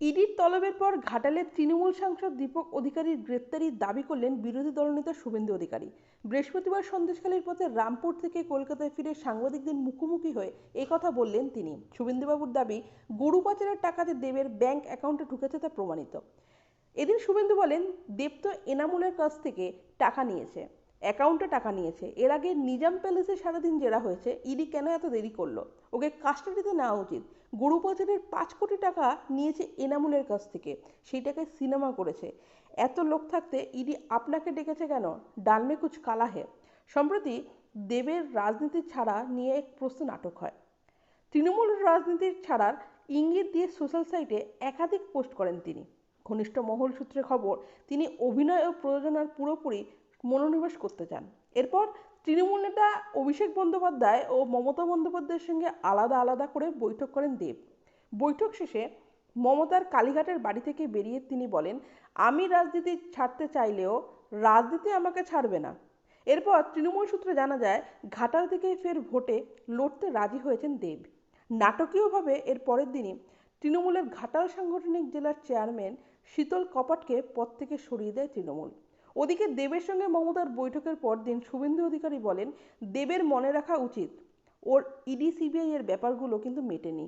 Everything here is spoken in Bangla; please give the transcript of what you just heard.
ইডির তলবের পর ঘাটালের তৃণমূল সাংসদ দীপক অধিকারীর গ্রেপ্তারির দাবি করলেন বিরোধী দলনেতা শুভেন্দু অধিকারী। বৃহস্পতিবার সন্দেশখালীর পথে রামপুর থেকে কলকাতায় ফিরে সাংবাদিকদের মুখোমুখি হয়ে কথা বললেন তিনি। শুভেন্দুবাবুর দাবি, গরু পাচারের টাকাতে দেবের ব্যাংক অ্যাকাউন্টে ঢুকেছে তা প্রমাণিত। এদিন শুভেন্দু বলেন, দেব তো এনামুলের কাছ থেকে টাকা নিয়েছে। অ্যাকাউন্টে টাকা নিয়েছে। এর আগে নিজাম প্যালেসে সারাদিন জেরা হয়েছে। ইডি কেন এত দেরি করল? ওকে কাস্টাডিতে নেওয়া উচিত। গরু পাচারের পাঁচ কোটি টাকা নিয়েছে এনামুলের কাছ থেকে। সেই টাকায় সিনেমা করেছে। এত লোক থাকতে ইডি আপনাকে ডেকেছে কেন? ডালমে কুচ কালা হে সম্প্রতি দেবের রাজনীতি ছাড়া নিয়ে এক প্রশ্ন নাটক হয়। তৃণমূল রাজনীতির ছাড়ার ইঙ্গিত দিয়ে সোশ্যাল সাইটে একাধিক পোস্ট করেন তিনি। ঘনিষ্ঠ মহল সূত্রে খবর, তিনি অভিনয় ও প্রযোজনার পুরোপুরি মনোনিবেশ করতে চান। এরপর তৃণমূল নেতা অভিষেক বন্দ্যোপাধ্যায় ও মমতা বন্দ্যোপাধ্যায়ের সঙ্গে আলাদা আলাদা করে বৈঠক করেন দেব। বৈঠক শেষে মমতার কালীঘাটের বাড়ি থেকে বেরিয়ে তিনি বলেন, আমি রাজনীতি ছাড়তে চাইলেও রাজনীতি আমাকে ছাড়বে না। এরপর তৃণমূল সূত্রে জানা যায়, ঘাটাল থেকে ফের ভোটে লড়তে রাজি হয়েছেন দেব। নাটকীয়ভাবে এর পরের দিনই তৃণমূলের ঘাটাল সাংগঠনিক জেলার চেয়ারম্যান শীতল কপাটকে পদ থেকে সরিয়ে দেয় তৃণমূল। ওদিকে দেবের সঙ্গে মমতার বৈঠকের পর দিন শুভেন্দু অধিকারী বলেন, দেবের মনে রাখা উচিত। ওর ইডি, সিবিআই এর ব্যাপারগুলো কিন্তু মেটেনি।